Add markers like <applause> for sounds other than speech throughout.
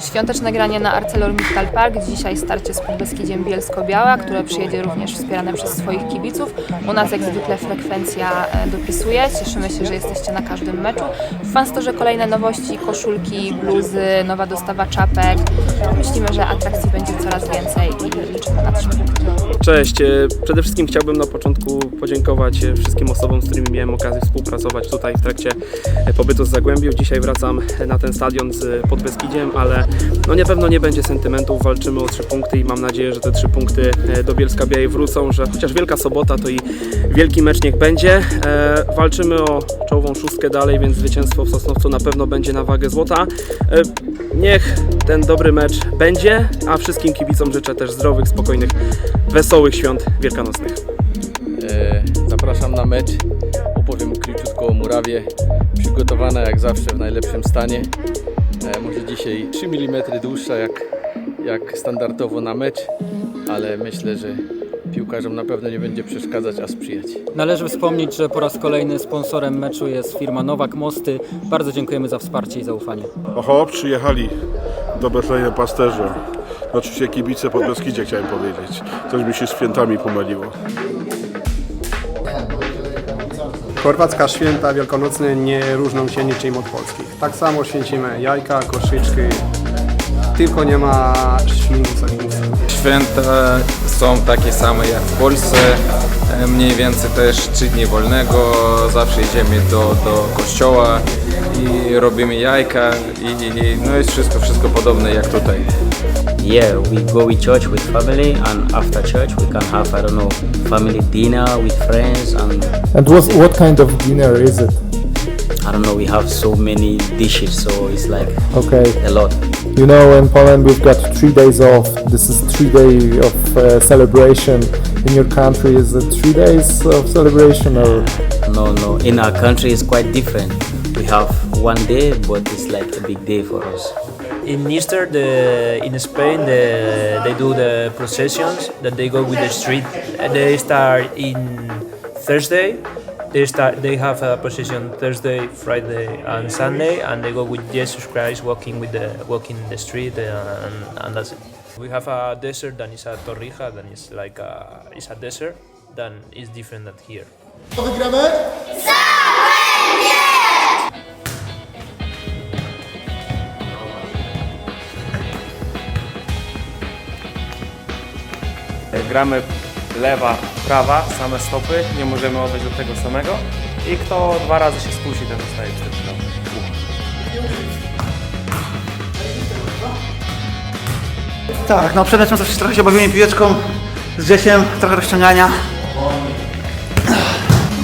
Świąteczne granie na ArcelorMittal Park. Dzisiaj starcie z Podbeskidziem Bielsko-Biała, które przyjedzie również wspierane przez swoich kibiców. U nas jak zwykle frekwencja e, dopisuje. Cieszymy się, że jesteście na każdym meczu. W Fanstorze kolejne nowości, koszulki, bluzy, nowa dostawa czapek. Myślimy, że atrakcji będzie coraz więcej i liczymy na trzy. Cześć. E, Przede wszystkim chciałbym na początku podziękować e, wszystkim osobom, z którymi miałem okazję współpracować tutaj w trakcie pobytu z Zagłębiu. Dzisiaj wracam na ten stadion z Podbeskidziem, ale no na pewno nie będzie sentymentów. Walczymy o trzy punkty i mam nadzieję, że te trzy punkty e, do Bielska Białej wrócą, że chociaż Wielka Sobota to i wielki mecz niech będzie. E, Walczymy o czołową szóstkę dalej, więc zwycięstwo w Sosnowcu na pewno będzie na wagę złota. E, Niech ten dobry mecz będzie, a wszystkim kibicom życzę też zdrowych, spokojnych, wesołych świąt wielkanocnych. Zapraszam na mecz. Opowiem króciutko o murawie. Przygotowana jak zawsze w najlepszym stanie. E, Może dzisiaj 3 mm dłuższa jak, jak standardowo na mecz, ale myślę, że piłkarzom na pewno nie będzie przeszkadzać, a sprzyjać. Należy wspomnieć, że po raz kolejny sponsorem meczu jest firma Nowak Mosty. Bardzo dziękujemy za wsparcie i zaufanie. Oho, przyjechali do Betlejem pasterze. Oczywiście kibice pod Beskidzie chciałem powiedzieć. Coś mi się z świętami pomyliło. Chorwacka święta wielkanocne nie różnią się niczym od polskich. Tak samo święcimy jajka, koszyczki, tylko nie ma śmiechu Święta są takie same jak w Polsce. E, Mniej więcej też trzy dni wolnego. Zawsze idziemy do, do kościoła i robimy jajka i, i no jest wszystko, wszystko podobne jak tutaj. Yeah, we go with church with family, and after church we can have I don't know family dinner with friends, and And what what kind of dinner is it? I don't know we have so many dishes, so it's like Okay, a lot. you know in Poland we've got three days off. This is three day of uh, celebration. In your country, is it three days of celebration or? No, no, in our country it's quite different. We have one day, but it's like a big day for us. in Easter, the in Spain, the, they do the processions that they go with the street. They start in Thursday. They start. They have a procession Thursday, Friday, and Sunday, and they go with Jesus Christ walking with the walking in the street, uh, and, and that's it. We have a desert that is a torrija, that is like a, it's a desert, that is different than here. Gramy lewa, prawa, same stopy, nie możemy odejść do tego samego i kto dwa razy się skusi, ten zostaje wsteczny. Tak, no przed meczem trochę się bawimy piłeczką z Grzesiem, trochę rozciągania.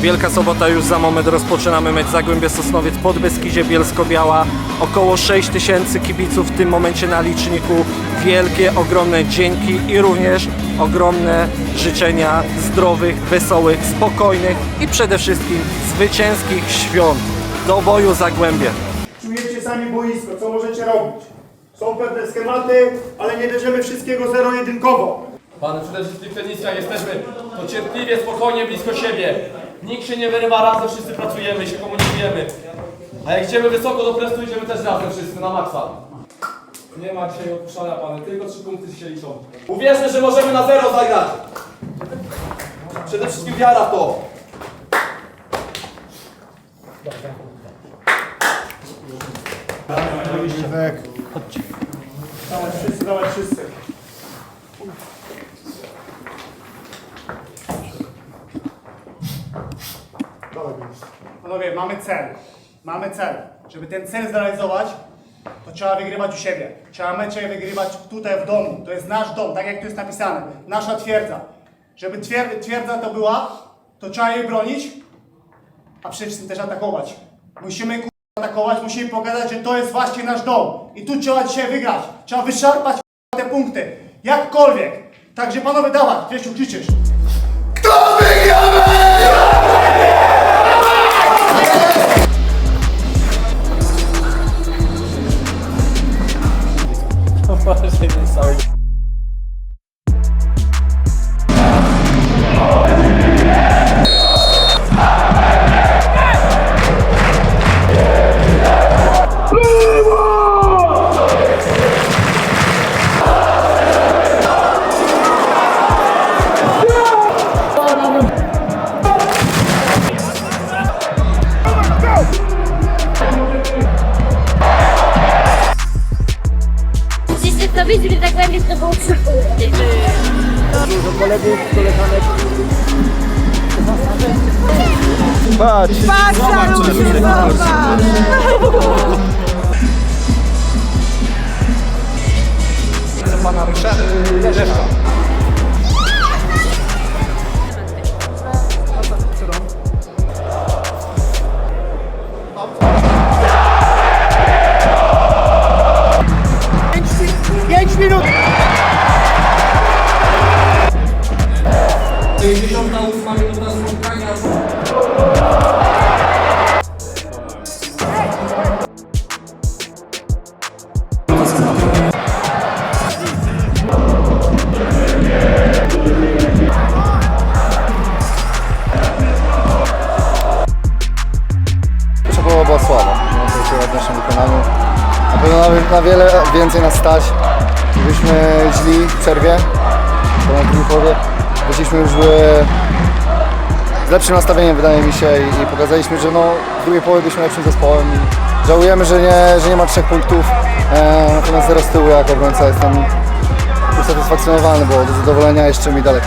Wielka Sobota już za moment rozpoczynamy mecz Zagłębie Sosnowiec pod Beskidzie Bielsko-Biała. Około 6 tysięcy kibiców w tym momencie na liczniku. Wielkie, ogromne dzięki i również ogromne życzenia zdrowych, wesołych, spokojnych i przede wszystkim zwycięskich świąt. Do boju Zagłębie! Czujecie sami boisko, co możecie robić. Są pewne schematy, ale nie bierzemy wszystkiego zero-jedynkowo. Pan przede wszystkim jesteśmy to cierpliwie, spokojnie, blisko siebie. Nikt się nie wyrywa razem, wszyscy pracujemy, się komunikujemy. A jak idziemy wysoko do prestu, idziemy też razem wszyscy, na maksa. Nie ma dzisiaj opuszczania pany, tylko trzy punkty się liczą. Uwierzmy, że możemy na zero zagrać. Przede wszystkim wiara w to. Dawać wszyscy, dawać wszyscy. Panowie, mamy cel. Mamy cel. Żeby ten cel zrealizować, to trzeba wygrywać u siebie. Trzeba mecze wygrywać tutaj w domu. To jest nasz dom, tak jak tu jest napisane. Nasza twierdza. Żeby twier- twierdza to była, to trzeba jej bronić, a przede wszystkim też atakować. Musimy atakować, musimy pokazać, że to jest właśnie nasz dom. I tu trzeba dzisiaj wygrać. Trzeba wyszarpać te punkty. Jakkolwiek. Także panowie, dawaj, Grzesiu, krzyczysz. do Sausage <laughs> and sour. Dużo kolegów, koleżanek. Patrz! Patrz! Pana Ryszarda. Pięć Przepołowa była słaba, no w naszym wykonaniu. Na pewno na, wiele więcej nas stać. Byliśmy źli w przerwie, to na drugiej połowie. Wyszliśmy już e, z lepszym nastawieniem wydaje mi się i, pokazaliśmy, że no, w drugiej połowie byliśmy lepszym zespołem i żałujemy, że nie, że nie ma trzech punktów, e, natomiast zero z tyłu jako obrońca jestem usatysfakcjonowany, bo do zadowolenia jeszcze mi daleko.